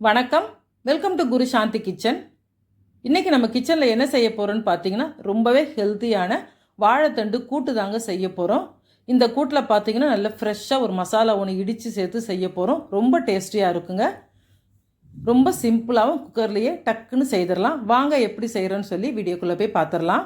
வணக்கம். Welcome to Guru Shanti kitchen இன்றைக்கி நம்ம கிச்சனில் என்ன செய்ய போகிறோன்னு பார்த்தீங்கன்னா ரொம்பவே ஹெல்த்தியான வாழைத்தண்டு கூட்டு தாங்க செய்ய போகிறோம் இந்த கூட்டில் பார்த்தீங்கன்னா நல்ல ஃப்ரெஷ்ஷாக ஒரு மசாலா ஒன்று இடித்து சேர்த்து செய்ய போகிறோம் ரொம்ப டேஸ்டியாக இருக்குங்க. ரொம்ப சிம்பிளாகவும் குக்கர்லேயே டக்குன்னு செய்திடலாம். வாங்க எப்படி செய்கிறோன்னு சொல்லி வீடியோக்குள்ளே போய் பார்த்துடலாம்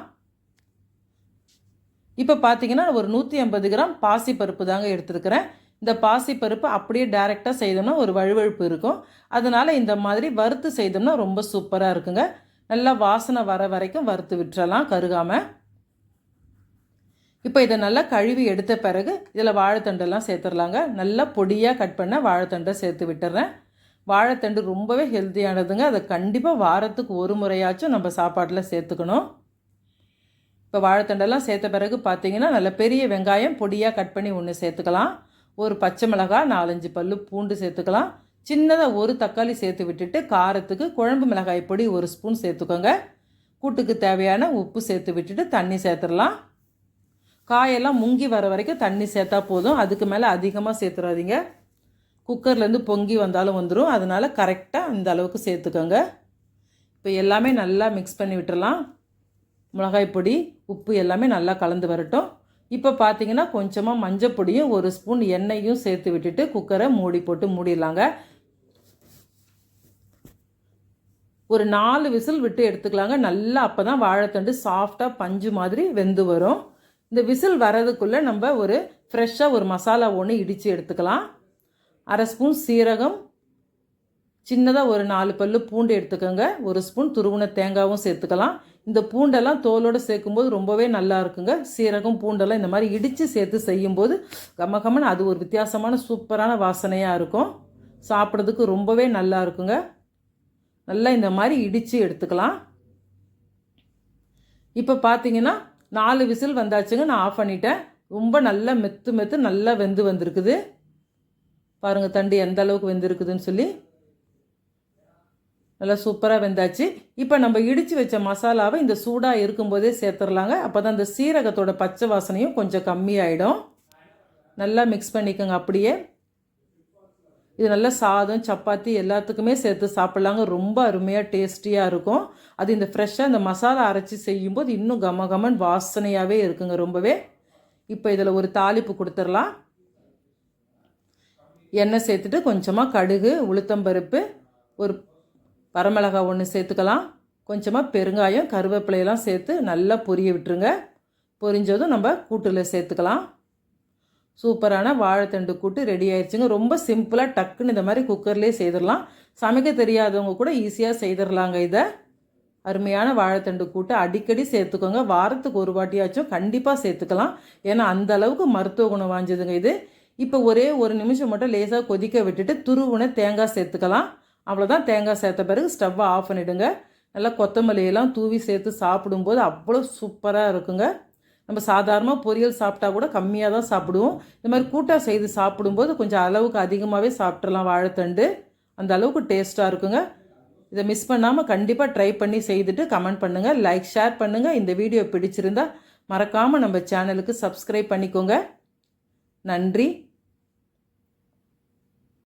இப்போ பார்த்தீங்கன்னா ஒரு நூற்றி ஐம்பது கிராம் பாசி பருப்பு தாங்க எடுத்துருக்கிறேன். இந்த பாசி பருப்பு அப்படியே டைரெக்டாக செய்தோம்னா ஒரு வழுவழுப்பு இருக்கும். அதனால் இந்த மாதிரி வறுத்து செய்தோம்னா ரொம்ப சூப்பராக இருக்குங்க. நல்லா வாசனை வர வரைக்கும் வறுத்து விட்டுறலாம் கருகாமல் இப்போ இதை நல்லா கழுவி எடுத்த பிறகு இதில் வாழைத்தண்டெல்லாம் சேர்த்துடலாங்க. நல்லா பொடியாக கட் பண்ண வாழைத்தண்டை சேர்த்து விட்டுறேன். வாழைத்தண்டு ரொம்பவே ஹெல்த்தியானதுங்க. அதை கண்டிப்பாக வாரத்துக்கு ஒரு முறையாச்சும் நம்ம சாப்பாட்டில் சேர்த்துக்கணும். இப்போ வாழைத்தண்டெல்லாம் சேர்த்த பிறகு பார்த்தீங்கன்னா நல்ல பெரிய வெங்காயம் பொடியாக கட் பண்ணி ஒன்று சேர்த்துக்கலாம். ஒரு பச்சை மிளகாய் நாலஞ்சு பல்லு பூண்டு சேர்த்துக்கலாம். சின்னதாக ஒரு தக்காளி சேர்த்து விட்டுட்டு காரத்துக்கு குழம்பு மிளகாய் பொடி ஒரு ஸ்பூன் சேர்த்துக்கோங்க. கூட்டுக்கு தேவையான உப்பு சேர்த்து விட்டுட்டு தண்ணி சேர்த்துடலாம். காயெல்லாம் முங்கி வர வரைக்கும் தண்ணி சேர்த்தா போதும். அதுக்கு மேலே அதிகமாக சேர்த்துடாதீங்க குக்கர்லேருந்து பொங்கி வந்தாலும் வந்துடும் அதனால் கரெக்டாக இந்த அளவுக்கு சேர்த்துக்கோங்க. இப்போ எல்லாமே நல்லா மிக்ஸ் பண்ணி விட்டுடலாம் மிளகாய் பொடி உப்பு எல்லாமே நல்லா கலந்து வரட்டும். இப்போ பார்த்தீங்கன்னா கொஞ்சமாக மஞ்சள் பொடியும் ஒரு ஸ்பூன் எண்ணெயும் சேர்த்து விட்டுட்டு குக்கரை மூடி போட்டு மூடிடலாங்க. ஒரு நாலு விசில் விட்டு எடுத்துக்கலாங்க. நல்லா அப்போ தான் வாழைத்தண்டு சாஃப்டாக பஞ்சு மாதிரி வெந்து வரும். இந்த விசில் வரதுக்குள்ளே நம்ம ஒரு ஃப்ரெஷ்ஷாக ஒரு மசாலா ஒன்று இடித்து எடுத்துக்கலாம். அரை ஸ்பூன் சீரகம் சின்னதாக ஒரு நாலு பல்லு பூண்டு எடுத்துக்கோங்க. ஒரு ஸ்பூன் துருவுன தேங்காவும் சேர்த்துக்கலாம். இந்த பூண்டெல்லாம் தோலோடு சேர்க்கும்போது ரொம்பவே நல்லா இருக்குங்க. சீரகம் பூண்டெல்லாம் இந்த மாதிரி இடித்து சேர்த்து செய்யும்போது கம கம்மன்னு அது ஒரு வித்தியாசமான சூப்பரான வாசனையாக இருக்கும். சாப்பிட்றதுக்கு ரொம்பவே நல்லா இருக்குங்க. நல்லா இந்த மாதிரி இடித்து எடுத்துக்கலாம். இப்போ பார்த்தீங்கன்னா நாலு விசில் வந்தாச்சுங்க. நான் ஆஃப் பண்ணிட்டேன். ரொம்ப நல்லா மெத்து மெத்து நல்லா வெந்து வந்திருக்குது. பாருங்கள் தண்டு எந்த அளவுக்கு வெந்திருக்குதுன்னு சொல்லி. நல்லா சூப்பராக வெந்தாச்சு. இப்போ நம்ம இடித்து வச்ச மசாலாவை இந்த சூடாக இருக்கும்போதே சேர்த்துடலாங்க அப்போ தான் இந்த சீரகத்தோட பச்சை வாசனையும் கொஞ்சம் கம்மியாயிடும். நல்லா மிக்ஸ் பண்ணிக்கோங்க அப்படியே. இது நல்லா சாதம் சப்பாத்தி எல்லாத்துக்குமே சேர்த்து சாப்பிட்லாங்க. ரொம்ப அருமையாக டேஸ்டியாக இருக்கும். அது இந்த ஃப்ரெஷ்ஷாக இந்த மசாலா அரைச்சி செய்யும்போது இன்னும் கம கமன் வாசனையாகவே இருக்குங்க ரொம்பவே. இப்போ இதில் ஒரு தாளிப்பு கொடுத்துடலாம் எண்ணெய் சேர்த்துட்டு கொஞ்சமாக கடுகு உளுத்தம்பருப்பு ஒரு வரமிளகாய் ஒன்று சேர்த்துக்கலாம். கொஞ்சமாக பெருங்காயம் கருவேப்பிலையெல்லாம் சேர்த்து நல்லா பொரிய விட்டுருங்க. பொரிஞ்சதும் நம்ம கூட்டில் சேர்த்துக்கலாம். சூப்பரான வாழைத்தண்டு கூட்டு ரெடி ஆயிடுச்சுங்க ரொம்ப சிம்பிளாக டக்குன்னு இந்த மாதிரி குக்கர்லேயே செய்திடலாம். சமைக்க தெரியாதவங்க கூட ஈஸியாக செய்திடலாங்க இதை. அருமையான வாழைத்தண்டு கூட்டு அடிக்கடி சேர்த்துக்கோங்க. வாரத்துக்கு ஒரு வாட்டியாச்சும் கண்டிப்பாக சேர்த்துக்கலாம். ஏன்னா அந்த அளவுக்கு மருத்துவ குணம் வாஞ்சதுங்க இது. இப்போ ஒரே ஒரு நிமிஷம் மட்டும் லேசாக கொதிக்க விட்டுட்டு துருவுன தேங்காய் சேர்த்துக்கலாம். அவ்வளோதான் தேங்காய் சேர்த்த பிறகு ஸ்டவ்வை ஆஃப் பண்ணிவிடுங்க நல்லா கொத்தமல்லியெல்லாம் தூவி சேர்த்து சாப்பிடும்போது அவ்வளோ சூப்பராக இருக்குங்க. நம்ம சாதாரணமாக பொரியல் சாப்பிட்டா கூட கம்மியாக தான் சாப்பிடுவோம். இந்த மாதிரி கூட்டாக செய்து சாப்பிடும்போது கொஞ்சம் அளவுக்கு அதிகமாகவே சாப்பிட்றலாம் வாழைத்தண்டு. அந்த அளவுக்கு டேஸ்ட்டாக இருக்குங்க. இதை மிஸ் பண்ணாமல் கண்டிப்பாக ட்ரை பண்ணி செய்துட்டு கமெண்ட் பண்ணுங்கள் லைக் ஷேர் பண்ணுங்கள் இந்த வீடியோ பிடிச்சிருந்தா மறக்காமல் நம்ம சேனலுக்கு சப்ஸ்கிரைப் பண்ணிக்கோங்க. நன்றி.